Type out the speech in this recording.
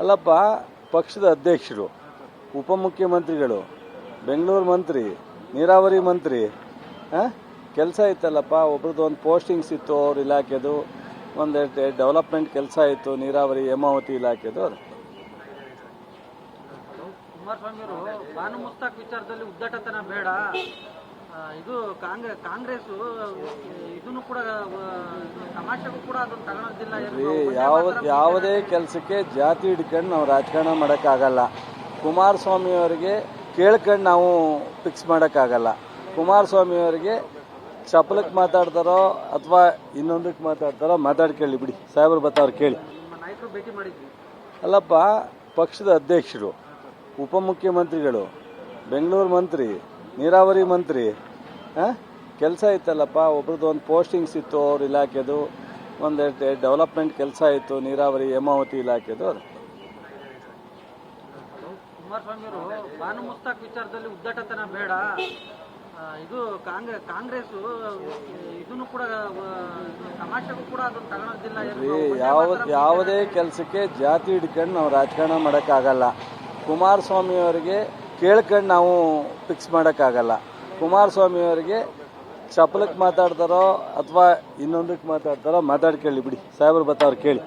ಅಲ್ಲಪ್ಪ ಪಕ್ಷದ ಅಧ್ಯಕ್ಷರು ಉಪಮುಖ್ಯಮಂತ್ರಿಗಳು ಬೆಂಗಳೂರು ಮಂತ್ರಿ ನೀರಾವರಿ ಮಂತ್ರಿ ಕೆಲಸ ಇತ್ತಲ್ಲಪ್ಪ ಒಬ್ರದ್ದು ಒಂದು ಪೋಸ್ಟಿಂಗ್ಸ್ ಇತ್ತು ಅವ್ರ ಇಲಾಖೆದು ಒಂದು ಡೆವಲಪ್ಮೆಂಟ್ ಕೆಲಸ ಇತ್ತು ನೀರಾವರಿ ಹೇಮಾವತಿ ಇಲಾಖೆದು. ಅದು ಕುಮಾರಸ್ವಾಮಿ ಬಾನು ಮುಸ್ತಾಕ್ ವಿಚಾರದಲ್ಲಿ ಉದ್ದಟತನ ಬೇಡ. ಇದು ಕಾಂಗ್ರೆಸ್ ಕಾಂಗ್ರೆಸ್ ಇದನ್ನು ಕೂಡ ಯಾವ ಯಾವುದೇ ಕೆಲಸಕ್ಕೆ ಜಾತಿ ಹಿಡ್ಕೊಂಡು ನಾವು ರಾಜಕಾರಣ ಮಾಡೋಕ್ಕಾಗಲ್ಲ. ಕುಮಾರಸ್ವಾಮಿಯವರಿಗೆ ಕೇಳ್ಕೊಂಡು ನಾವು ಫಿಕ್ಸ್ ಮಾಡೋಕ್ಕಾಗಲ್ಲ. ಕುಮಾರಸ್ವಾಮಿಯವರಿಗೆ ಚಪಲಕ್ಕೆ ಮಾತಾಡ್ತಾರೋ ಅಥವಾ ಇನ್ನೊಂದಕ್ಕೆ ಮಾತಾಡ್ತಾರೋ ಮಾತಾಡಿ ಕೇಳಿ ಬಿಡಿ. ಸಾಹೇಬ್ರು ಬತ್ತವ್ರು ಕೇಳಿ. ಅಲ್ಲಪ್ಪ ಪಕ್ಷದ ಅಧ್ಯಕ್ಷರು ಉಪಮುಖ್ಯಮಂತ್ರಿಗಳು ಬೆಂಗಳೂರು ಮಂತ್ರಿ ನೀರಾವರಿ ಮಂತ್ರಿ ಕೆಲಸ ಇತ್ತಲ್ಲಪ್ಪ ಒಬ್ರದ್ದು ಒಂದು ಪೋಸ್ಟಿಂಗ್ಸ್ ಇತ್ತು ಅವ್ರ ಇಲಾಖೆದು ಒಂದು ಡೆವಲಪ್ಮೆಂಟ್ ಕೆಲಸ ಇತ್ತು ನೀರಾವರಿ ಹೇಮಾವತಿ ಇಲಾಖೆದು ಅದು. ಕುಮಾರಸ್ವಾಮಿ ಅವರು ಬಾನು ಮುಸ್ತಾಕ್ ವಿಚಾರದಲ್ಲಿ ಉದ್ದಟತನ ಬೇಡ. ಇದು ಕಾಂಗ್ರೆಸ್ ಕಾಂಗ್ರೆಸ್ ಇದನ್ನು ಕೂಡ ತಮಾಷೆಗೂ ಕೂಡ ಅದನ್ನು ತಗೊಳೋದಿಲ್ಲ. ಏನು ಈ ಯಾವ ಯಾವುದೇ ಕೆಲಸಕ್ಕೆ ಜಾತಿ ಹಿಡ್ಕೊಂಡು ನಾವು ರಾಜಕಾರಣ ಮಾಡೋಕ್ಕಾಗಲ್ಲ. ಕುಮಾರಸ್ವಾಮಿ ಅವರಿಗೆ ಕೇಳ್ಕೊಂಡು ನಾವು ಫಿಕ್ಸ್ ಮಾಡೋಕ್ಕಾಗಲ್ಲ. ಕುಮಾರಸ್ವಾಮಿ ಅವರಿಗೆ ಚಪಲಕ್ಕೆ ಮಾತಾಡ್ತಾರೋ ಅಥವಾ ಇನ್ನೊಂದಕ್ಕೆ ಮಾತಾಡ್ತಾರೋ ಮಾತಾಡ್ಕೊಳ್ಳಿ ಬಿಡಿ. ಸಾಹೇಬರು ಬತ್ತವ್ರು ಕೇಳಿ.